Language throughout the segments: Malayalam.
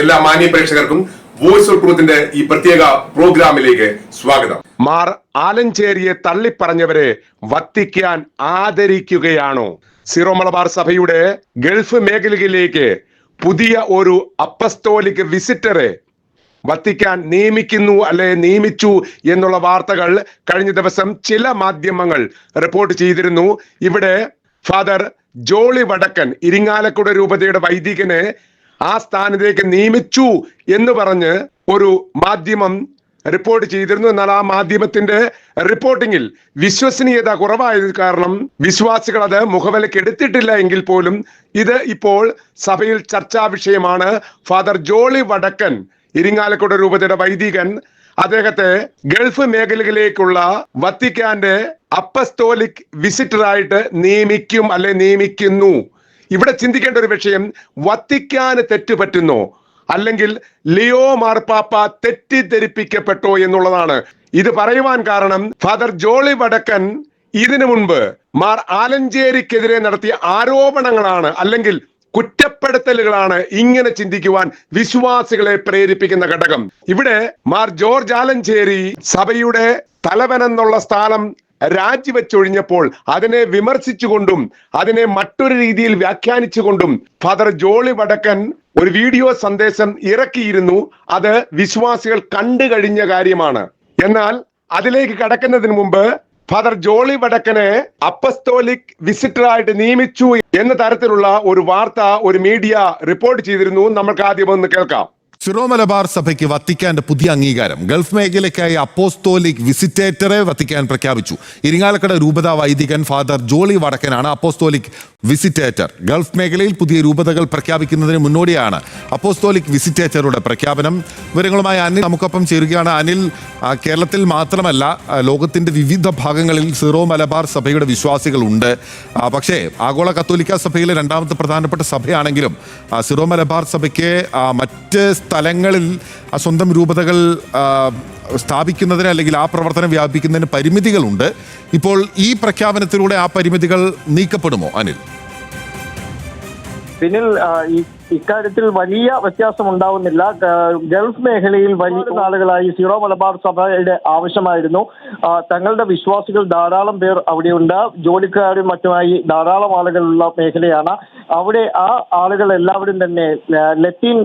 എല്ലാ മാന്യ പ്രേക്ഷകർക്കും വോയിസ് ഓഫ് ട്രൂത്തിന്റെ ഈ പ്രത്യേക പ്രോഗ്രാമിലേക്ക് സ്വാഗതം. മാർ ആലഞ്ചേരിയെ തള്ളിപ്പറഞ്ഞവരെ വത്തിക്കാൻ ആദരിക്കുകയാണോ? സിറോ മലബാർ സഭയുടെ ഗൾഫ് മേഖലയിലേക്ക് പുതിയ ഒരു അപ്പസ്തോലിക് വിസിറ്ററെ വത്തിക്കാൻ നിയമിക്കുന്നു അല്ലെ നിയമിച്ചു എന്നുള്ള വാർത്തകൾ കഴിഞ്ഞ ദിവസം ചില മാധ്യമങ്ങൾ റിപ്പോർട്ട് ചെയ്തിരുന്നു. ഇവിടെ ഫാദർ ജോളി വടക്കൻ ഇരിങ്ങാലക്കുട രൂപതയുടെ വൈദികനെ ആ സ്ഥാനത്തേക്ക് നിയമിച്ചു എന്ന് പറഞ്ഞ് ഒരു മാധ്യമം റിപ്പോർട്ട് ചെയ്തിരുന്നു. എന്നാൽ ആ മാധ്യമത്തിന്റെ റിപ്പോർട്ടിങ്ങിൽ വിശ്വസനീയത കുറവായത് കാരണം വിശ്വാസികൾ അത് മുഖവിലക്ക് എടുത്തിട്ടില്ല എങ്കിൽ പോലും ഇത് ഇപ്പോൾ സഭയിൽ ചർച്ചാ വിഷയമാണ്. ഫാദർ ജോളി വടക്കൻ ഇരിങ്ങാലക്കുട രൂപതയുടെ വൈദികൻ അദ്ദേഹത്തെ ഗൾഫ് മേഖലകളിലേക്കുള്ള വത്തിക്കാന്റെ അപ്പസ്തോലിക് വിസിറ്ററായിട്ട് നിയമിക്കും അല്ലെ നിയമിക്കുന്നു. ഇവിടെ ചിന്തിക്കേണ്ട ഒരു വിഷയം വത്തിക്കാന് തെറ്റുപറ്റുന്നോ അല്ലെങ്കിൽ ലിയോ മാർപ്പാപ്പ തെറ്റിദ്ധരിപ്പിക്കപ്പെട്ടോ എന്നുള്ളതാണ്. ഇത് പറയുവാൻ കാരണം ഫാദർ ജോളി വടക്കൻ ഇതിനു മുൻപ് മാർ ആലഞ്ചേരിക്കെതിരെ നടത്തിയ ആരോപണങ്ങളാണ് അല്ലെങ്കിൽ കുറ്റപ്പെടുത്തലുകളാണ് ഇങ്ങനെ ചിന്തിക്കുവാൻ വിശ്വാസികളെ പ്രേരിപ്പിക്കുന്ന ഘടകം. ഇവിടെ മാർ ജോർജ് ആലഞ്ചേരി സഭയുടെ തലവനെന്നുള്ള സ്ഥാനം രാജിവെച്ചൊഴിഞ്ഞപ്പോൾ അതിനെ വിമർശിച്ചുകൊണ്ടും അതിനെ മറ്റൊരു രീതിയിൽ വ്യാഖ്യാനിച്ചുകൊണ്ടും ഫാദർ ജോളി വടക്കൻ ഒരു വീഡിയോ സന്ദേശം ഇറക്കിയിരുന്നു. അത് വിശ്വാസികൾ കണ്ടു കഴിഞ്ഞ കാര്യമാണ്. എന്നാൽ അതിലേക്ക് കടക്കുന്നതിന് മുമ്പ് ഫാദർ ജോളി വടക്കനെ അപ്പസ്തോലിക് വിസിറ്ററായിട്ട് നിയമിച്ചു എന്ന തരത്തിലുള്ള ഒരു വാർത്ത ഒരു മീഡിയ റിപ്പോർട്ട് ചെയ്തിരുന്നു. നമ്മൾക്ക് ആദ്യം ഒന്ന് കേൾക്കാം. സിറോ മലബാർ സഭയ്ക്ക് വത്തിക്കാന്റെ പുതിയ അംഗീകാരം. ഗൾഫ് മേഖലയ്ക്കായി അപ്പോസ്തോലിക് വിസിറ്റേറ്ററെ വത്തിക്കാൻ പ്രഖ്യാപിച്ചു. ഇരിങ്ങാലക്കട രൂപത വൈദികൻ ഫാദർ ജോളി വടക്കനാണ് അപ്പോസ്തോലിക് വിസിറ്റേറ്റർ. ഗൾഫ് മേഖലയിൽ പുതിയ രൂപതകൾ പ്രഖ്യാപിക്കുന്നതിന് മുന്നോടിയാണ് അപ്പോസ്തോലിക് വിസിറ്റേറ്ററുടെ പ്രഖ്യാപനം. വിവരങ്ങളുമായി അനിൽ നമുക്കൊപ്പം ചേരുകയാണ്. അനിൽ കേരളത്തിൽ മാത്രമല്ല ലോകത്തിന്റെ വിവിധ ഭാഗങ്ങളിൽ സിറോ മലബാർ സഭയുടെ വിശ്വാസികളുണ്ട് പക്ഷേ ആഗോള കത്തോലിക്ക സഭയിലെ രണ്ടാമത്തെ പ്രധാനപ്പെട്ട സഭയാണെങ്കിലും സിറോ മലബാർ സഭയ്ക്ക് മറ്റ് സ്ഥലങ്ങളിൽ ആ, സ്വന്തം രൂപതകൾ സ്ഥാപിക്കുന്നതിന് അല്ലെങ്കിൽ ആ പ്രവർത്തനം വ്യാപിക്കുന്നതിന് പരിമിതികളുണ്ട്. ഇപ്പോൾ ഈ പ്രഖ്യാപനത്തിലൂടെ ആ പരിമിതികൾ നീക്കപ്പെടുമോ അനിൽ? പിന്നിൽ ഈ ഇക്കാര്യത്തിൽ വലിയ വ്യത്യാസം ഉണ്ടാവുന്നില്ല ഗൾഫ് മേഖലയിൽ വലിയ നാളുകളായി സീറോ മലബാർ സഭയുടെ ആവശ്യമായിരുന്നു. തങ്ങളുടെ വിശ്വാസികൾ ധാരാളം പേർ അവിടെയുണ്ട്. ജോലിക്കാരും മറ്റുമായി ധാരാളം ആളുകളുള്ള മേഖലയാണ്. അവിടെ ആ ആളുകൾ എല്ലാവരും തന്നെ ലത്തീൻ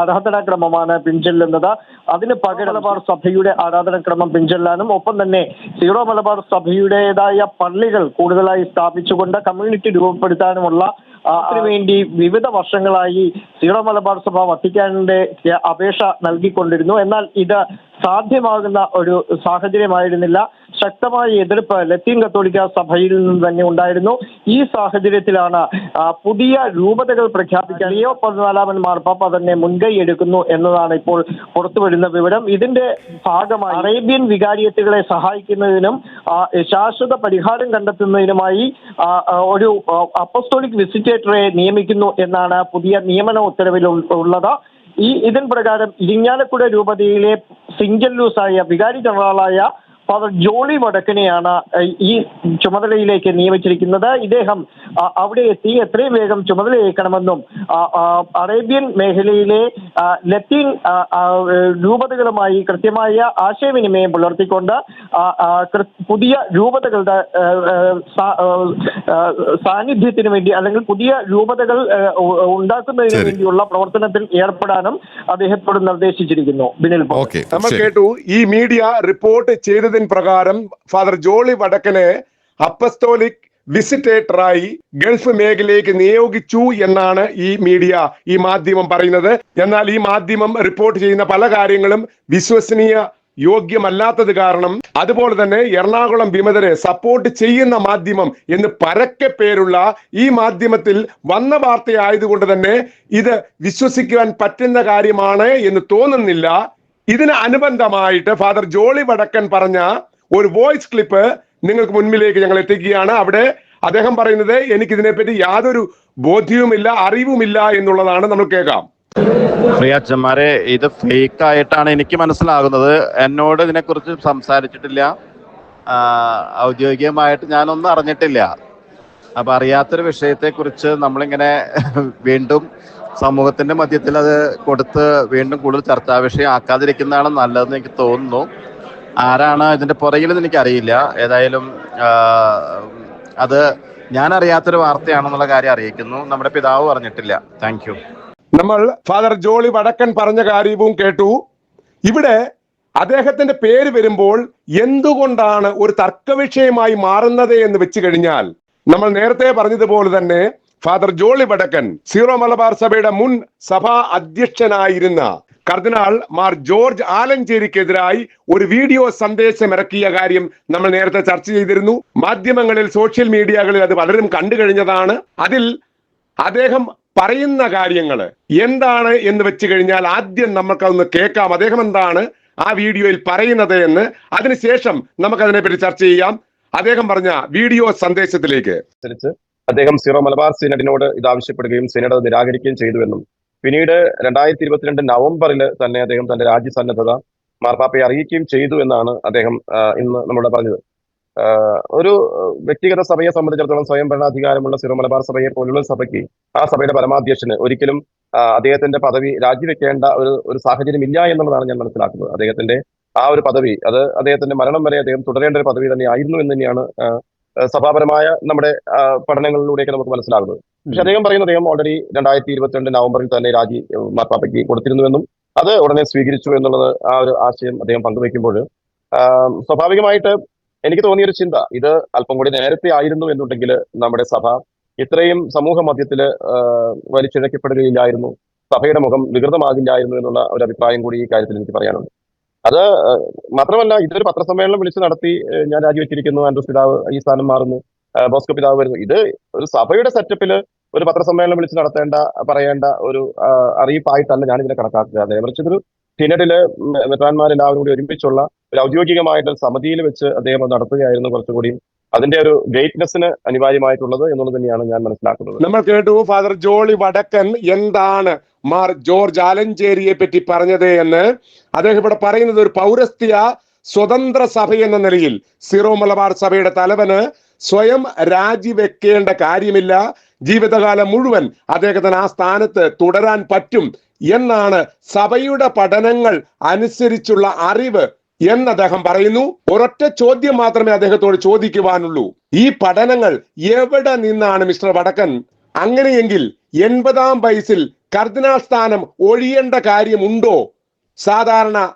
ആരാധനാ ക്രമമാണ് ആരാധനാക്രമമാണ് പിൻചെല്ലുന്നത്. അതിന് പകരം മലബാർ സഭയുടെ ആരാധനാക്രമം പിൻചെല്ലാനും ഒപ്പം തന്നെ സീറോ മലബാർ സഭയുടേതായ പള്ളികൾ കൂടുതലായി സ്ഥാപിച്ചുകൊണ്ട് കമ്മ്യൂണിറ്റി രൂപപ്പെടുത്താനുമുള്ള അതിനുവേണ്ടി വിവിധ വർഷങ്ങളായി സീറോ മലബാർ സഭ വത്തിക്കാനിന്റെ അപേക്ഷ നൽകിക്കൊണ്ടിരുന്നു. എന്നാൽ ഇത് സാധ്യമാകുന്ന ഒരു സാഹചര്യമായിരുന്നില്ല. ശക്തമായ എതിർപ്പ് ലത്തീൻ കത്തോലിക്ക സഭയിൽ നിന്ന് തന്നെ ഉണ്ടായിരുന്നു. ഈ സാഹചര്യത്തിലാണ് പുതിയ രൂപതകൾ പ്രഖ്യാപിക്കാൻ ലിയോ പതിനാലാമൻ മാർപ്പാപ്പ തന്നെ മുൻകൈ എടുക്കുന്നു എന്നതാണ് ഇപ്പോൾ പുറത്തുവരുന്ന വിവരം. ഇതിന്റെ ഭാഗമായി അറേബ്യൻ വികാരിയത്തുകളെ സഹായിക്കുന്നതിനും ശാശ്വത പരിഹാരം കണ്ടെത്തുന്നതിനുമായി ഒരു അപ്പസ്റ്റോളിക് വിസിറ്റേറ്ററെ നിയമിക്കുന്നു എന്നാണ് പുതിയ നിയമന ഉത്തരവിൽ ഉള്ളത്. ഈ ഇതിൻ പ്രകാരം ഇരിങ്ങാലക്കുട രൂപതയിലെ സിംഗല്ലൂസായ വികാരി ജനറലായ ഫാദർ ജോളി വടക്കനെയാണ് ഈ ചുമതലയിലേക്ക് നിയമിച്ചിരിക്കുന്നത്. ഇദ്ദേഹം അവിടെ എത്തി എത്രയും വേഗം ചുമതലയേക്കണമെന്നും അറേബ്യൻ മേഖലയിലെ ലത്തീൻ രൂപതകളുമായി കൃത്യമായ ആശയവിനിമയം പുലർത്തിക്കൊണ്ട് പുതിയ രൂപതകളുടെ സാന്നിധ്യത്തിന് വേണ്ടി അല്ലെങ്കിൽ പുതിയ രൂപതകൾ ഉണ്ടാക്കുന്നതിന് വേണ്ടിയുള്ള പ്രവർത്തനത്തിൽ ഏർപ്പെടാനും അദ്ദേഹത്തോട് നിർദ്ദേശിച്ചിരിക്കുന്നു. ബിനിൽ. നമ്മൾ കേട്ടു ഈ മീഡിയ റിപ്പോർട്ട് ചെയ്തതിന് പ്രകാരം ഫാദർ ജോളി വടക്കനെ അപ്പസ്തോലിക് വിസിറ്റേറ്ററായി ഗൾഫ് മേഖലയിലേക്ക് നിയോഗിച്ചു എന്നാണ് ഈ മീഡിയ ഈ മാധ്യമം പറയുന്നത്. എന്നാൽ ഈ മാധ്യമം റിപ്പോർട്ട് ചെയ്യുന്ന പല കാര്യങ്ങളും വിശ്വസനീയ യോഗ്യമല്ലാത്തത് കാരണം അതുപോലെ തന്നെ എറണാകുളം വിമതരെ സപ്പോർട്ട് ചെയ്യുന്ന മാധ്യമം എന്ന് പരക്കെ പേരുള്ള ഈ മാധ്യമത്തിൽ വന്ന വാർത്തയായതുകൊണ്ട് തന്നെ ഇത് വിശ്വസിക്കുവാൻ പറ്റുന്ന കാര്യമാണ് എന്ന് തോന്നുന്നില്ല. ഇതിന് അനുബന്ധമായിട്ട് ഫാദർ ജോളി വടക്കൻ പറഞ്ഞ ഒരു വോയിസ് ക്ലിപ്പ് നിങ്ങൾക്ക് മുൻപിലേക്ക് ഞങ്ങൾ എത്തിക്കുകയാണ്. അവിടെ അദ്ദേഹം പറയുന്നത് എനിക്ക് ഇതിനെപ്പറ്റി യാതൊരു ബോധ്യവുമില്ല അറിവുമില്ല എന്നുള്ളതാണ് നമ്മൾ കേൾക്കാം. പ്രിയ ഇത് ഫേക്ക് ആയിട്ടാണ് എനിക്ക് മനസ്സിലാകുന്നത്. എന്നോട് ഇതിനെക്കുറിച്ച് സംസാരിച്ചിട്ടില്ല. ആ, ഔദ്യോഗികമായിട്ട് ഞാനൊന്നും അറിഞ്ഞിട്ടില്ല. അപ്പൊ അറിയാത്തൊരു വിഷയത്തെക്കുറിച്ച് നമ്മളിങ്ങനെ വീണ്ടും സമൂഹത്തിന്റെ മധ്യത്തിൽ അത് കൊടുത്ത് വീണ്ടും കൂടുതൽ ചർച്ചാ വിഷയം ആക്കാതിരിക്കുന്നതാണ് നല്ലതെന്ന് എനിക്ക് തോന്നുന്നു. ആരാണ് ഇതിന്റെ പുറകിലെന്ന് എനിക്കറിയില്ല. ഏതായാലും അത് ഞാൻ അറിയാത്തൊരു വാർത്തയാണെന്നുള്ള കാര്യം അറിയിക്കുന്നു. നമ്മുടെ പിതാവ് പറഞ്ഞിട്ടില്ല. താങ്ക് നമ്മൾ ഫാദർ ജോളി വടക്കൻ പറഞ്ഞ കാര്യവും കേട്ടു. ഇവിടെ അദ്ദേഹത്തിന്റെ പേര് വരുമ്പോൾ എന്തുകൊണ്ടാണ് ഒരു തർക്ക വിഷയമായി മാറുന്നത് എന്ന് വെച്ച് കഴിഞ്ഞാൽ നമ്മൾ നേരത്തെ പറഞ്ഞതുപോലെ തന്നെ ഫാദർ ജോളി വടക്കൻ സീറോ മലബാർ സഭയുടെ മുൻ സഭാ അധ്യക്ഷനായിരുന്ന കർദിനാൾ മാർ ജോർജ് ആലഞ്ചേരിക്കെതിരായി ഒരു വീഡിയോ സന്ദേശം ഇറക്കിയ കാര്യം നമ്മൾ നേരത്തെ ചർച്ച ചെയ്തിരുന്നു. മാധ്യമങ്ങളിൽ സോഷ്യൽ മീഡിയകളിൽ അത് പലരും കണ്ടു കഴിഞ്ഞതാണ്. അതിൽ അദ്ദേഹം പറയുന്ന കാര്യങ്ങൾ എന്താണ് എന്ന് വെച്ച് കഴിഞ്ഞാൽ ആദ്യം നമുക്കതൊന്ന് കേൾക്കാം. അദ്ദേഹം എന്താണ് ആ വീഡിയോയിൽ പറയുന്നത് എന്ന് അതിനുശേഷം നമുക്കതിനെപ്പറ്റി ചർച്ച ചെയ്യാം. അദ്ദേഹം പറഞ്ഞ വീഡിയോ സന്ദേശത്തിലേക്ക്. അദ്ദേഹം സീറോ മലബാർ സിനഡിനോട് ഇത് ആവശ്യപ്പെടുകയും സിനഡ് അത് നിരാകരിക്കുകയും ചെയ്തുവെന്നും. പിന്നീട് രണ്ടായിരത്തി ഇരുപത്തിരണ്ട് നവംബറിൽ തന്നെ അദ്ദേഹം തന്റെ രാജ്യസന്നദ്ധത മാർപ്പാപ്പയെ അറിയിക്കുകയും ചെയ്തു എന്നാണ് അദ്ദേഹം ഇന്ന് നമ്മളോട് പറഞ്ഞത്. ഒരു വ്യക്തിഗത സഭയെ സംബന്ധിച്ചിടത്തോളം സ്വയം ഭരണാധികാരമുള്ള സിറോ മലബാർ സഭയെ പോലുള്ള സഭയ്ക്ക് ആ സഭയുടെ പരമാധ്യക്ഷന് ഒരിക്കലും അദ്ദേഹത്തിന്റെ പദവി രാജിവെക്കേണ്ട ഒരു ഒരു സാഹചര്യം ഇല്ല എന്നുള്ളതാണ് ഞാൻ മനസ്സിലാക്കുന്നത്. അദ്ദേഹത്തിന്റെ ആ ഒരു പദവി അത് അദ്ദേഹത്തിന്റെ മരണം വരെ അദ്ദേഹം തുടരേണ്ട ഒരു പദവി തന്നെ ആയിരുന്നു എന്ന് തന്നെയാണ് സഭാപരമായ നമ്മുടെ പഠനങ്ങളിലൂടെയൊക്കെ നമുക്ക് മനസ്സിലാകുന്നത്. പക്ഷെ അദ്ദേഹം പറയുന്നത് അദ്ദേഹം ഓൾറെഡി രണ്ടായിരത്തി ഇരുപത്തിരണ്ട് നവംബറിൽ തന്നെ രാജി മാർപ്പാപ്പയ്ക്ക് കൊടുത്തിരുന്നുവെന്നും അത് ഉടനെ സ്വീകരിച്ചു എന്നുള്ളത് ആ ഒരു ആശയം അദ്ദേഹം പങ്കുവെക്കുമ്പോൾ സ്വാഭാവികമായിട്ട് എനിക്ക് തോന്നിയൊരു ചിന്ത. ഇത് അല്പം കൂടി നേരത്തെ ആയിരുന്നു എന്നുണ്ടെങ്കിൽ നമ്മുടെ സഭ ഇത്രയും സമൂഹ മധ്യത്തിൽ വലിച്ചിഴക്കപ്പെടുകയില്ലായിരുന്നു. സഭയുടെ മുഖം വികൃതമാകില്ലായിരുന്നു എന്നുള്ള ഒരു അഭിപ്രായം കൂടി ഈ കാര്യത്തിൽ എനിക്ക് പറയാനുണ്ട്. അത് മാത്രമല്ല ഇതൊരു പത്രസമ്മേളനം വിളിച്ച് നടത്തി ഞാൻ രാജിവെച്ചിരിക്കുന്നു ആൻഡ്രൂസ് പിതാവ് ഈ സ്ഥാനം മാറുന്നു ബോസ്കോ പിതാവ് വരുന്നു. ഇത് ഒരു സഭയുടെ സെറ്റപ്പിൽ ഒരു പത്രസമ്മേളനം വിളിച്ച് നടത്തേണ്ട പറയേണ്ട ഒരു അറിയിപ്പായിട്ടല്ല ഞാൻ ഇതിനെ കണക്കാക്കുക മറിച്ച് ഇതൊരു സിനഡിൽ മെത്രാന്മാരെല്ലാവരും കൂടി ഒരുമിച്ചുള്ള ഒരു ഔദ്യോഗികമായിട്ട് സമിതിയിൽ വെച്ച് അദ്ദേഹം നടത്തുകയായിരുന്നു കുറച്ചുകൂടി അതിന്റെ ഒരു ഗ്രേറ്റ്നെസ്സിന് അനിവാര്യമായിട്ടുള്ളത് എന്നുള്ളത് തന്നെയാണ് ഞാൻ മനസ്സിലാക്കുന്നത്. നമ്മൾ കേട്ടു ഫാദർ ജോളി വടക്കൻ എന്താണ് മാർ ജോർജ് ആലഞ്ചേരിയെ പറ്റി പറഞ്ഞത് എന്ന്. അദ്ദേഹം ഇവിടെ പറയുന്നത് ഒരു പൗരസ്ത്യ സ്വതന്ത്ര സഭ എന്ന നിലയിൽ സിറോ മലബാർ സഭയുടെ തലവന് സ്വയം രാജിവെക്കേണ്ട കാര്യമില്ല. ജീവിതകാലം മുഴുവൻ അദ്ദേഹത്തിന് ആ സ്ഥാനത്ത് തുടരാൻ പറ്റും എന്നാണ് സഭയുടെ പഠനങ്ങൾ അനുസരിച്ചുള്ള അറിവ് എന്ന് അദ്ദേഹം പറയുന്നു ഒരൊറ്റ ചോദ്യം മാത്രമേ അദ്ദേഹത്തോട് ചോദിക്കുവാനുള്ളൂ. ഈ പഠനങ്ങൾ എവിടെ നിന്നാണ് മിസ്റ്റർ വടക്കൻ? അങ്ങനെയെങ്കിൽ എൺപതാം വയസ്സിൽ കർദിനാൾ സ്ഥാനം ഒഴിയേണ്ട കാര്യമുണ്ടോ? സാധാരണ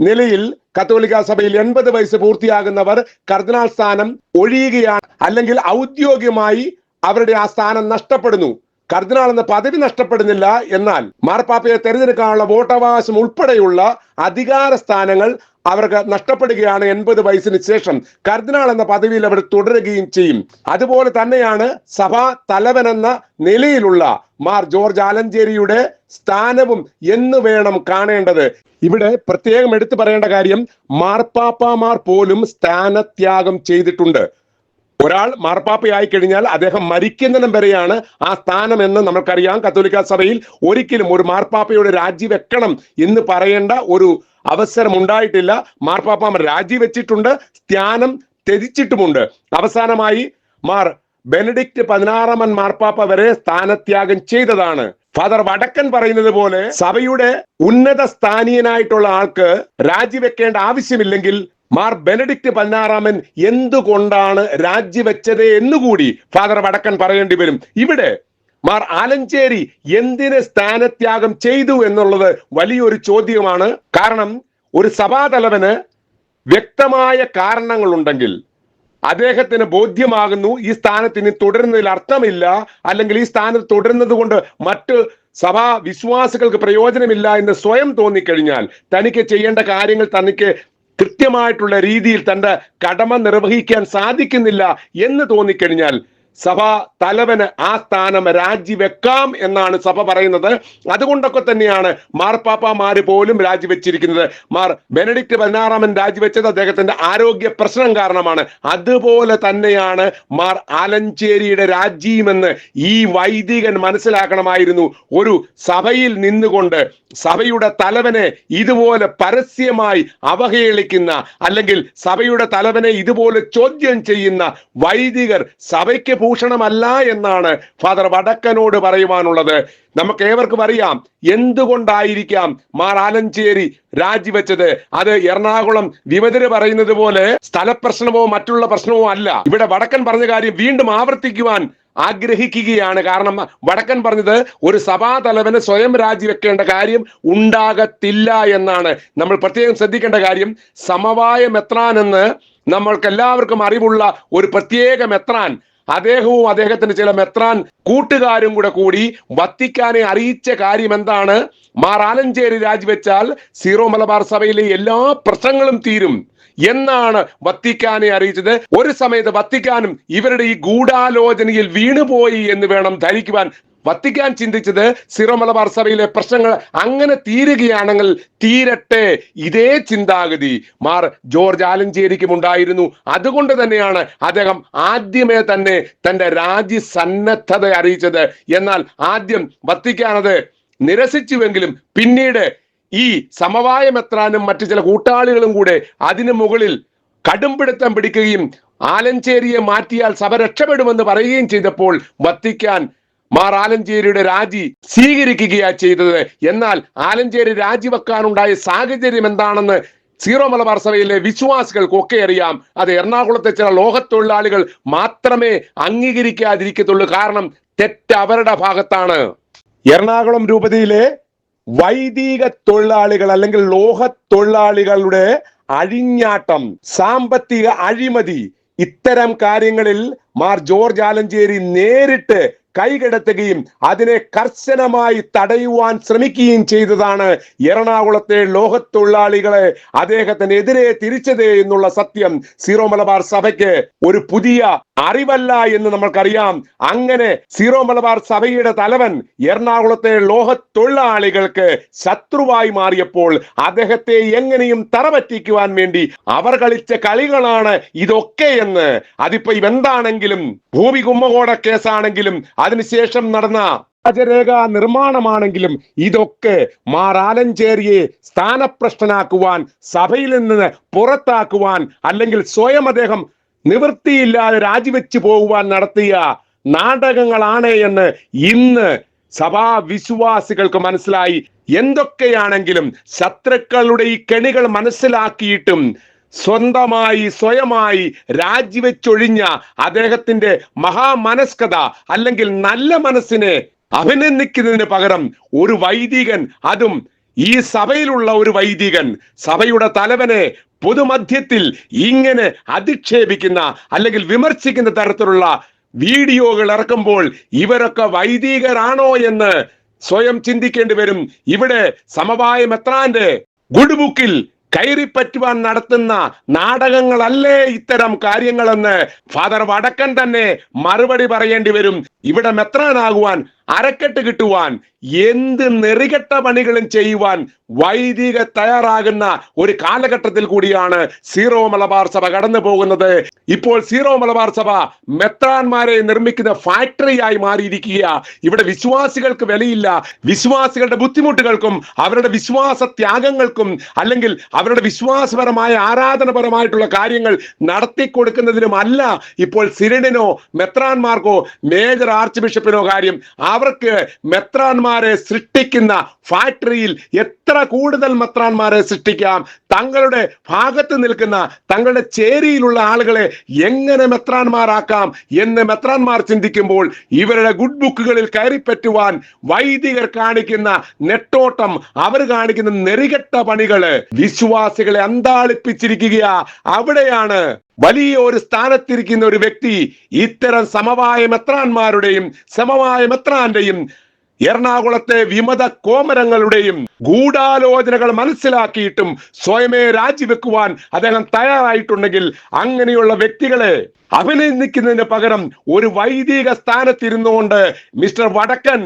നിലയിൽ കത്തോലിക്ക സഭയിൽ എൺപത് വയസ്സ് പൂർത്തിയാകുന്നവർ കർദിനാൾ സ്ഥാനം ഒഴിയുകയാണ് അല്ലെങ്കിൽ ഔദ്യോഗികമായി അവരുടെ ആ സ്ഥാനം നഷ്ടപ്പെടുന്നു. കർദിനാൾ എന്ന പദവി നഷ്ടപ്പെടുന്നില്ല എന്നാൽ മാർപ്പാപ്പയെ തെരഞ്ഞെടുക്കാനുള്ള വോട്ടവകാശം ഉൾപ്പെടെയുള്ള അധികാര സ്ഥാനങ്ങൾ അവർക്ക് നഷ്ടപ്പെടുകയാണ് എൺപത് വയസ്സിന് ശേഷം. കർദിനാൾ എന്ന പദവിയിൽ അവർ തുടരുകയും ചെയ്യും. അതുപോലെ തന്നെയാണ് സഭാ തലവൻ എന്ന നിലയിലുള്ള മാർ ജോർജ് ആലഞ്ചേരിയുടെ സ്ഥാനവും എന്ന് വേണം കാണേണ്ടത്. ഇവിടെ പ്രത്യേകം എടുത്തു പറയേണ്ട കാര്യം മാർപ്പാപ്പമാർ പോലും സ്ഥാനത്യാഗം ചെയ്തിട്ടുണ്ട്. ഒരാൾ മാർപ്പാപ്പയായി കഴിഞ്ഞാൽ അദ്ദേഹം മരിക്കുന്നതിനും വരെയാണ് ആ സ്ഥാനം എന്ന് നമുക്കറിയാം കത്തോലിക്ക സഭയിൽ ഒരിക്കലും ഒരു മാർപ്പാപ്പയുടെ രാജിവെക്കണം എന്ന് പറയേണ്ട ഒരു അവസരം ഉണ്ടായിട്ടില്ല മാർപ്പാപ്പ രാജിവെച്ചിട്ടുണ്ട് സ്ഥാനം ത്യജിച്ചിട്ടുമുണ്ട്. അവസാനമായി മാർ ബെനഡിക്റ്റ് പതിനാറാമൻ മാർപ്പാപ്പ വരെ സ്ഥാനത്യാഗം ചെയ്തതാണ്. ഫാദർ വടക്കൻ പറയുന്നത് പോലെ സഭയുടെ ഉന്നത സ്ഥാനീയനായിട്ടുള്ള ആൾക്ക് രാജിവെക്കേണ്ട ആവശ്യമില്ലെങ്കിൽ മാർ ബെനഡിക്റ്റ് പതിനാറാമൻ എന്തുകൊണ്ടാണ് രാജിവെച്ചത് എന്നുകൂടി ഫാദർ വടക്കൻ പറയേണ്ടി വരും. ഇവിടെ മാർ ആലഞ്ചേരി എന്തിന് സ്ഥാനത്യാഗം ചെയ്തു എന്നുള്ളത് വലിയൊരു ചോദ്യമാണ്. കാരണം ഒരു സഭാതലവന് വ്യക്തമായ കാരണങ്ങളുണ്ടെങ്കിൽ അദ്ദേഹത്തിന് ബോധ്യമാകുന്നു ഈ സ്ഥാനത്ത് ഇനി തുടരുന്നതിൽ അർത്ഥമില്ല അല്ലെങ്കിൽ ഈ സ്ഥാനത്ത് തുടരുന്നത് കൊണ്ട് മറ്റ് സഭാ വിശ്വാസികൾക്ക് പ്രയോജനമില്ല എന്ന് സ്വയം തോന്നിക്കഴിഞ്ഞാൽ തനിക്ക് ചെയ്യേണ്ട കാര്യങ്ങൾ തനിക്ക് കൃത്യമായിട്ടുള്ള രീതിയിൽ തന്റെ കടമ നിർവഹിക്കാൻ സാധിക്കുന്നില്ല എന്ന് തോന്നിക്കഴിഞ്ഞാൽ സഭ തലവന് ആ സ്ഥാനം രാജിവെക്കാം എന്നാണ് സഭ പറയുന്നത്. അതുകൊണ്ടൊക്കെ തന്നെയാണ് മാർപ്പാപ്പമാര് പോലും രാജിവെച്ചിരിക്കുന്നത്. മാർ ബെനഡിക്ട് പതിനാറാമൻ രാജിവെച്ചത് അദ്ദേഹത്തിന്റെ ആരോഗ്യ പ്രശ്നം കാരണമാണ്. അതുപോലെ തന്നെയാണ് മാർ ആലഞ്ചേരിയുടെ രാജിയുമെന്ന് ഈ വൈദികൻ മനസ്സിലാക്കണമായിരുന്നു. ഒരു സഭയിൽ നിന്നുകൊണ്ട് സഭയുടെ തലവനെ ഇതുപോലെ പരസ്യമായി അവഹേളിക്കുന്ന അല്ലെങ്കിൽ സഭയുടെ തലവനെ ഇതുപോലെ ചോദ്യം ചെയ്യുന്ന വൈദികർ സഭയ്ക്ക് രാജ്യഭൂഷണമല്ല എന്നാണ് ഫാദർ വടക്കനോട് പറയുവാനുള്ളത്. നമുക്ക് ഏവർക്കും അറിയാം എന്തുകൊണ്ടായിരിക്കാം മാർ ആലഞ്ചേരി രാജിവെച്ചത്? അത് എറണാകുളം വിമതര് പറയുന്നത് പോലെ സ്ഥലപ്രശ്നമോ മറ്റുള്ള പ്രശ്നമോ അല്ല. ഇവിടെ വടക്കൻ പറഞ്ഞ കാര്യം വീണ്ടും ആവർത്തിക്കുവാൻ ആഗ്രഹിക്കുകയാണ്. കാരണം വടക്കൻ പറഞ്ഞത് ഒരു സഭാതലവന് സ്വയം രാജിവെക്കേണ്ട കാര്യം ഉണ്ടാകത്തില്ല എന്നാണ്. നമ്മൾ പ്രത്യേകം ശ്രദ്ധിക്കേണ്ട കാര്യം സമവായ മെത്രാൻ എന്ന് നമ്മൾക്ക് എല്ലാവർക്കും അറിവുള്ള ഒരു പ്രത്യേക മെത്രാൻ അദ്ദേഹവും അദ്ദേഹത്തിന്റെ ചില മെത്രാൻ കൂട്ടുകാരും കൂടെ കൂടി വത്തിക്കാനെ അറിയിച്ച കാര്യം എന്താണ്? മാർ ആലഞ്ചേരി രാജിവെച്ചാൽ സീറോ മലബാർ സഭയിലെ എല്ലാ പ്രശ്നങ്ങളും തീരും എന്നാണ് വത്തിക്കാനെ അറിയിച്ചത്. ഒരു സമയത്ത് വത്തിക്കാനും ഇവരുടെ ഈ ഗൂഢാലോചനയിൽ വീണുപോയി എന്ന് വേണം ധരിക്കുവാൻ വത്തിക്കാൻ ചിന്തിച്ചത് സിറോ മലബാർ സഭയിലെ പ്രശ്നങ്ങൾ അങ്ങനെ തീരുകയാണെങ്കിൽ തീരട്ടെ. ഇതേ ചിന്താഗതി മാർ ജോർജ് ആലഞ്ചേരിക്കും ഉണ്ടായിരുന്നു. അതുകൊണ്ട് തന്നെയാണ് അദ്ദേഹം ആദ്യമേ തന്നെ തന്റെ രാജ്യസന്നദ്ധത അറിയിച്ചത്. എന്നാൽ ആദ്യം വത്തിക്കാനത് നിരസിച്ചുവെങ്കിലും പിന്നീട് ഈ സമവായമെത്രാനും മറ്റു ചില കൂട്ടാളികളും കൂടെ അതിനു മുകളിൽ കടുംപിടുത്തം പിടിക്കുകയും ആലഞ്ചേരിയെ മാറ്റിയാൽ സഭ രക്ഷപ്പെടുമെന്ന് പറയുകയും ചെയ്തപ്പോൾ വത്തിക്കാൻ മാർ ആലഞ്ചേരിയുടെ രാജി സ്വീകരിക്കുകയാ ചെയ്തത്. എന്നാൽ ആലഞ്ചേരി രാജിവെക്കാനുണ്ടായ സാഹചര്യം എന്താണെന്ന് സീറോ മലബാർ സഭയിലെ വിശ്വാസികൾക്കൊക്കെ അറിയാം. അത് എറണാകുളത്തെ ചില ലോകത്തൊഴിലാളികൾ മാത്രമേ അംഗീകരിക്കാതിരിക്കത്തുള്ളൂ. കാരണം തെറ്റ് അവരുടെ ഭാഗത്താണ്. എറണാകുളം രൂപതയിലെ വൈദിക തൊഴിലാളികൾ അല്ലെങ്കിൽ ലോഹ തൊഴിലാളികളുടെ അഴിഞ്ഞാട്ടം സാമ്പത്തിക അഴിമതി ഇത്തരം കാര്യങ്ങളിൽ മാർ ജോർജ് ആലഞ്ചേരി നേരിട്ട് കൈകടത്തുകയും അതിനെ കർശനമായി തടയുവാൻ ശ്രമിക്കുകയും ചെയ്തതാണ് എറണാകുളത്തെ ലോഹത്തൊഴിലാളികളെ അദ്ദേഹത്തിനെതിരെ തിരിച്ചത് എന്നുള്ള സത്യം സീറോ മലബാർ സഭയ്ക്ക് ഒരു പുതിയ അറിവല്ല എന്ന് നമ്മൾക്കറിയാം. അങ്ങനെ സീറോ മലബാർ സഭയുടെ തലവൻ എറണാകുളത്തെ ലോഹ തൊഴിലാളികൾക്ക് ശത്രുവായി മാറിയപ്പോൾ അദ്ദേഹത്തെ എങ്ങനെയും തറപറ്റിക്കുവാൻ വേണ്ടി അവർ കളിച്ച കളികളാണ് ഇതൊക്കെ എന്ന്. അതിപ്പോ ഇവെന്താണെങ്കിലും? ഭൂമി കുമ്മകോട കേസാണെങ്കിലും അതിനുശേഷം നടന്ന രാജരേഖ നിർമ്മാണമാണെങ്കിലും ഇതൊക്കെ മാർ ആലഞ്ചേരിയെ സ്ഥാനപ്രശ്നനാക്കുവാൻ സഭയിൽ നിന്ന് പുറത്താക്കുവാൻ അല്ലെങ്കിൽ സ്വയം അദ്ദേഹം നിവൃത്തിയില്ലാതെ രാജിവെച്ചു പോകുവാൻ നടത്തിയ നാടകങ്ങളാണ് എന്ന് ഇന്ന് സഭാ വിശ്വാസികൾക്ക് മനസ്സിലായി. എന്തൊക്കെയാണെങ്കിലും ശത്രുക്കളുടെ ഈ കെണികൾ മനസ്സിലാക്കിയിട്ടും സ്വന്തമായി സ്വയമായി രാജിവെച്ചൊഴിഞ്ഞ അദ്ദേഹത്തിന്റെ മഹാമനസ്കത അല്ലെങ്കിൽ നല്ല മനസ്സിനെ അഭിനന്ദിക്കുന്നതിന് പകരം ഒരു വൈദികൻ അതും ഈ സഭയിലുള്ള ഒരു വൈദികൻ സഭയുടെ തലവനെ പൊതുമധ്യത്തിൽ ഇങ്ങനെ അധിക്ഷേപിക്കുന്ന അല്ലെങ്കിൽ വിമർശിക്കുന്ന തരത്തിലുള്ള വീഡിയോകൾ ഇറക്കുമ്പോൾ ഇവരൊക്കെ വൈദികരാണോ എന്ന് സ്വയം ചിന്തിക്കേണ്ടി വരും. ഇവിടെ സമവായ മെത്രാന്റെ ഗുഡ് ബുക്കിൽ കയറിപ്പറ്റുവാൻ നടത്തുന്ന നാടകങ്ങളല്ലേ ഇത്തരം കാര്യങ്ങളെന്ന് ഫാദർ വടക്കൻ തന്നെ മറുപടി പറയേണ്ടി വരും. ഇവിടെ മെത്രാനാകുവാൻ അരക്കെട്ട് കിട്ടുവാൻ എന്ത് നെറികെട്ട പണികളും ചെയ്യുവാൻ വൈദിക തയ്യാറാകുന്ന ഒരു കാലഘട്ടത്തിൽ കൂടിയാണ് സീറോ മലബാർ സഭ കടന്നു പോകുന്നത്. ഇപ്പോൾ സീറോ മലബാർ സഭ മെത്രാന്മാരെ നിർമ്മിക്കുന്ന ഫാക്ടറിയായി മാറിയിരിക്കുക ഇവിടെ വിശ്വാസികൾക്ക് വിലയില്ല. വിശ്വാസികളുടെ ബുദ്ധിമുട്ടുകൾക്കും അവരുടെ വിശ്വാസ ത്യാഗങ്ങൾക്കും അല്ലെങ്കിൽ അവരുടെ വിശ്വാസപരമായ ആരാധനപരമായിട്ടുള്ള കാര്യങ്ങൾ നടത്തി കൊടുക്കുന്നതിനുമല്ല ഇപ്പോൾ സിരണിനോ മെത്രാന്മാർക്കോ മേജർ ആർച്ച് ബിഷപ്പിനോ കാര്യം അവർക്ക് മെത്രാന്മാരെ സൃഷ്ടിക്കുന്ന ഫാക്ടറിയിൽ എത്ര കൂടുതൽ മെത്രാന്മാരെ സൃഷ്ടിക്കാം? തങ്ങളുടെ ഭാഗത്ത് നിൽക്കുന്ന തങ്ങളുടെ ചേരിയിലുള്ള ആളുകളെ എങ്ങനെ മെത്രാന്മാരാക്കാം എന്ന് മെത്രാന്മാർ ചിന്തിക്കുമ്പോൾ ഇവരുടെ ഗുഡ് ബുക്കുകളിൽ കയറിപ്പറ്റുവാൻ വൈദികർ കാണിക്കുന്ന നെട്ടോട്ടം അവർ കാണിക്കുന്ന നെറികെട്ട പണികൾ വിശ്വാസികളെ അന്താളിപ്പിച്ചിരിക്കുക അവിടെയാണ് വലിയ ഒരു സ്ഥാനത്തിരിക്കുന്ന ഒരു വ്യക്തി ഇത്തരം സമവായ മെത്രാന്മാരുടെയും സമവായ മെത്രാന്റെയും എറണാകുളത്തെ വിമത കോമരങ്ങളുടെയും ഗൂഢാലോചനകൾ മനസ്സിലാക്കിയിട്ടും സ്വയമേ രാജിവെക്കുവാൻ അദ്ദേഹം തയ്യാറായിട്ടുണ്ടെങ്കിൽ അങ്ങനെയുള്ള വ്യക്തികളെ അഭിനന്ദിക്കുന്നതിന് പകരം ഒരു വൈദിക സ്ഥാനത്തിരുന്നുകൊണ്ട് മിസ്റ്റർ വടക്കൻ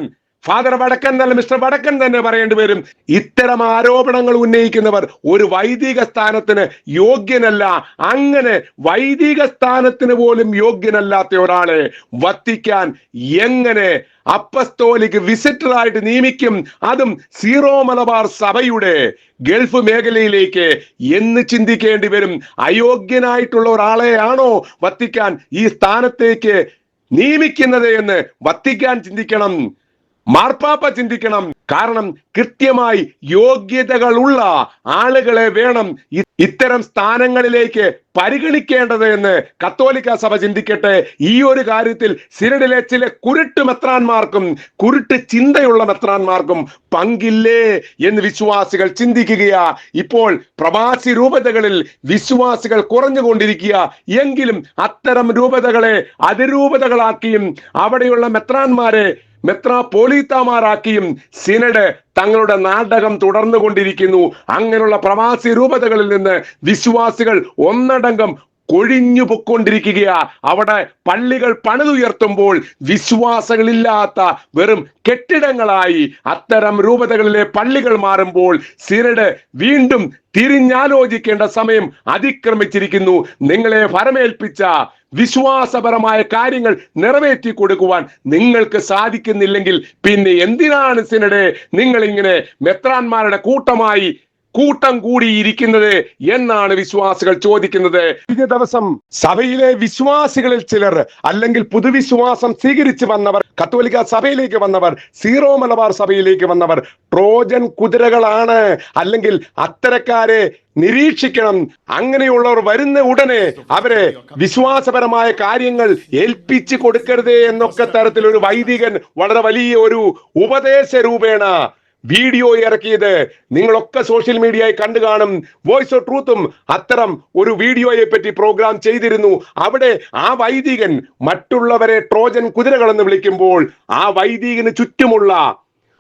ഫാദർ വടക്കൻ തന്നെ മിസ്റ്റർ വടക്കൻ തന്നെ പറയേണ്ടി വരും. ഇത്തരം ആരോപണങ്ങൾ ഉന്നയിക്കുന്നവർ ഒരു വൈദിക സ്ഥാനത്തിന് യോഗ്യനല്ല. അങ്ങനെ വൈദിക സ്ഥാനത്തിന് പോലും യോഗ്യനല്ലാത്ത ഒരാളെ വത്തിക്കാൻ എങ്ങനെ അപ്പസ്തോലിക്ക് വിസിറ്ററായിട്ട് നിയമിക്കും? അതും സീറോ മലബാർ സഭയുടെ ഗൾഫ് മേഖലയിലേക്ക് എന്ന് ചിന്തിക്കേണ്ടി വരും. അയോഗ്യനായിട്ടുള്ള ഒരാളെയാണോ വത്തിക്കാൻ ഈ സ്ഥാനത്തേക്ക് നിയമിക്കുന്നത് എന്ന് വത്തിക്കാൻ ചിന്തിക്കണം. മാർപ്പാപ്പ ചിന്തിക്കണം. കാരണം കൃത്യമായി യോഗ്യതകളുള്ള ആളുകളെ വേണം ഇത്തരം സ്ഥാനങ്ങളിലേക്ക് പരിഗണിക്കേണ്ടത് എന്ന് കത്തോലിക്ക സഭ ചിന്തിക്കട്ടെ. ഈ ഒരു കാര്യത്തിൽ സിനഡിലെ ചില കുരുട്ട് മെത്രാന്മാർക്കും കുരുട്ട് ചിന്തയുള്ള മെത്രാന്മാർക്കും പങ്കില്ലേ എന്ന് വിശ്വാസികൾ ചിന്തിക്കുകയാ. ഇപ്പോൾ പ്രവാസി രൂപതകളിൽ വിശ്വാസികൾ കുറഞ്ഞുകൊണ്ടിരിക്കുക. എങ്കിലും അത്തരം രൂപതകളെ അതിരൂപതകളാക്കിയും അവിടെയുള്ള മെത്രാന്മാരെ മെത്രാപോലീത്താമാരാക്കിയും സിനഡ് തങ്ങളുടെ നാടകം തുടർന്നുകൊണ്ടിരിക്കുന്നു. അങ്ങനെയുള്ള പ്രവാസി രൂപതകളിൽ നിന്ന് വിശ്വാസികൾ ഒന്നടങ്കം കൊഴിഞ്ഞു പൊക്കൊണ്ടിരിക്കുകയാ അവിടെ പള്ളികൾ പണിതുയർത്തുമ്പോൾ വിശ്വാസങ്ങളില്ലാത്ത വെറും കെട്ടിടങ്ങളായി അത്തരം രൂപതകളിലെ പള്ളികൾ മാറുമ്പോൾ സിനഡ് വീണ്ടും തിരിഞ്ഞാലോചിക്കേണ്ട സമയം അതിക്രമിച്ചിരിക്കുന്നു. നിങ്ങളെ ഫരമേൽപ്പിച്ച വിശ്വാസപരമായ കാര്യങ്ങൾ നിറവേറ്റി കൊടുക്കുവാൻ നിങ്ങൾക്ക് സാധിക്കുന്നില്ലെങ്കിൽ പിന്നെ എന്തിനാണ് സിനഡ്? നിങ്ങൾ ഇങ്ങനെ മെത്രാന്മാരുടെ കൂട്ടമായി കൂട്ടം കൂടിയിരിക്കുന്നത് എന്നാണ് വിശ്വാസികൾ ചോദിക്കുന്നത്. കഴിഞ്ഞ ദിവസം സഭയിലെ വിശ്വാസികളിൽ ചിലർ അല്ലെങ്കിൽ പുതുവിശ്വാസം സ്വീകരിച്ചു വന്നവർ കത്തോലിക്ക സഭയിലേക്ക് വന്നവർ സീറോ മലബാർ സഭയിലേക്ക് വന്നവർ ട്രോജൻ കുതിരകളാണ്. അല്ലെങ്കിൽ അത്തരക്കാരെ നിരീക്ഷിക്കണം. അങ്ങനെയുള്ളവർ വരുന്ന ഉടനെ അവരെ വിശ്വാസപരമായ കാര്യങ്ങൾ ഏൽപ്പിച്ചു കൊടുക്കരുതേ എന്നൊക്കെ തരത്തിൽ ഒരു വൈദികൻ വളരെ വലിയ ഒരു ഉപദേശ രൂപേണ വീഡിയോ ഇറക്കിയത് നിങ്ങളൊക്കെ സോഷ്യൽ മീഡിയയിൽ കണ്ടു കാണും. വോയിസ് ഓഫ് ട്രൂത്തും അത്തരം ഒരു വീഡിയോയെ പറ്റി പ്രോഗ്രാം ചെയ്തിരുന്നു. അവിടെ ആ വൈദികൻ മറ്റുള്ളവരെ ട്രോജൻ കുതിരകളെന്ന് വിളിക്കുമ്പോൾ ആ വൈദികന് ചുറ്റുമുള്ള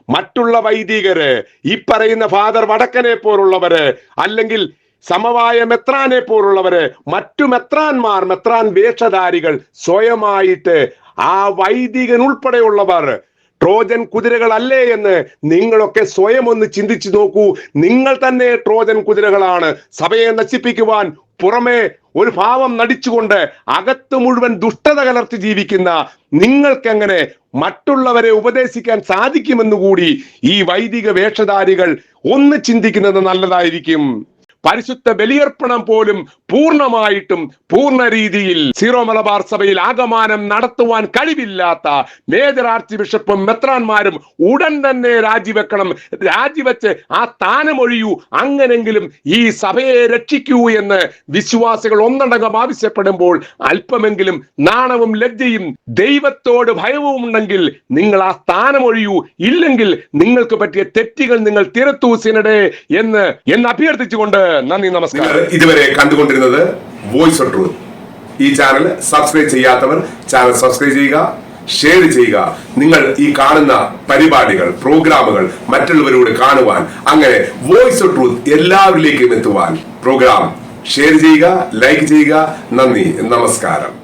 മറ്റുള്ള വൈദികര് ഈ പറയുന്ന ഫാദർ വടക്കനെ പോലുള്ളവര് അല്ലെങ്കിൽ സമവായ മെത്രാനെ പോലുള്ളവര് മറ്റു മെത്രാന്മാർ മെത്രാൻ വേഷധാരികൾ സ്വയമായിട്ട് ആ വൈദികൻ ഉൾപ്പെടെയുള്ളവർ ട്രോജൻ കുതിരകളല്ലേ എന്ന് നിങ്ങളൊക്കെ സ്വയം ഒന്ന് ചിന്തിച്ചു നോക്കൂ. നിങ്ങൾ തന്നെ ട്രോജൻ കുതിരകളാണ്. സഭയെ നശിപ്പിക്കുവാൻ പുറമേ ഒരു ഭാവം നടിച്ചുകൊണ്ട് അകത്ത് മുഴുവൻ ദുഷ്ടത കലർത്തി ജീവിക്കുന്ന നിങ്ങൾക്കെങ്ങനെ മറ്റുള്ളവരെ ഉപദേശിക്കാൻ സാധിക്കുമെന്നുകൂടി ഈ വൈദിക വേഷധാരികൾ ഒന്ന് ചിന്തിക്കുന്നത് നല്ലതായിരിക്കും. പരിശുദ്ധ ബലിയർപ്പണം പോലും പൂർണമായിട്ടും പൂർണ രീതിയിൽ സീറോ മലബാർ സഭയിൽ ആഗമാനം നടത്തുവാൻ കഴിവില്ലാത്ത മേജർ ആർച്ച് ബിഷപ്പും മെത്രാന്മാരും ഉടൻ തന്നെ രാജിവെക്കണം. രാജിവെച്ച് ആ സ്ഥാനമൊഴിയൂ. അങ്ങനെങ്കിലും ഈ സഭയെ രക്ഷിക്കൂ എന്ന് വിശ്വാസികൾ ഒന്നടങ്കം ആവശ്യപ്പെടുമ്പോൾ അല്പമെങ്കിലും നാണവും ലജ്ജയും ദൈവത്തോട് ഭയവും ഉണ്ടെങ്കിൽ നിങ്ങൾ ആ സ്ഥാനമൊഴിയൂ. ഇല്ലെങ്കിൽ നിങ്ങൾക്ക് പറ്റിയ തെറ്റുകൾ നിങ്ങൾ തിരത്തൂസിനടേ എന്ന് എന്ന് അഭ്യർത്ഥിച്ചുകൊണ്ട് നന്ദി നമസ്കാരം. ഇതുവരെ കണ്ടുകൊണ്ടിരുന്നത് വോയിസ് ഓഫ് ട്രൂത്ത് ഈ ചാനൽ സബ്സ്ക്രൈബ് ചെയ്യാത്തവർ ചാനൽ സബ്സ്ക്രൈബ് ചെയ്യുക ഷെയർ ചെയ്യുക. നിങ്ങൾ ഈ കാണുന്ന പരിപാടികൾ പ്രോഗ്രാമുകൾ മറ്റുള്ളവരോട് കാണുവാൻ അങ്ങനെ വോയിസ് ഓഫ് ട്രൂത്ത് എല്ലാവരിലേക്കും എത്തുവാൻ പ്രോഗ്രാം ഷെയർ ചെയ്യുക ലൈക്ക് ചെയ്യുക. നന്ദി നമസ്കാരം.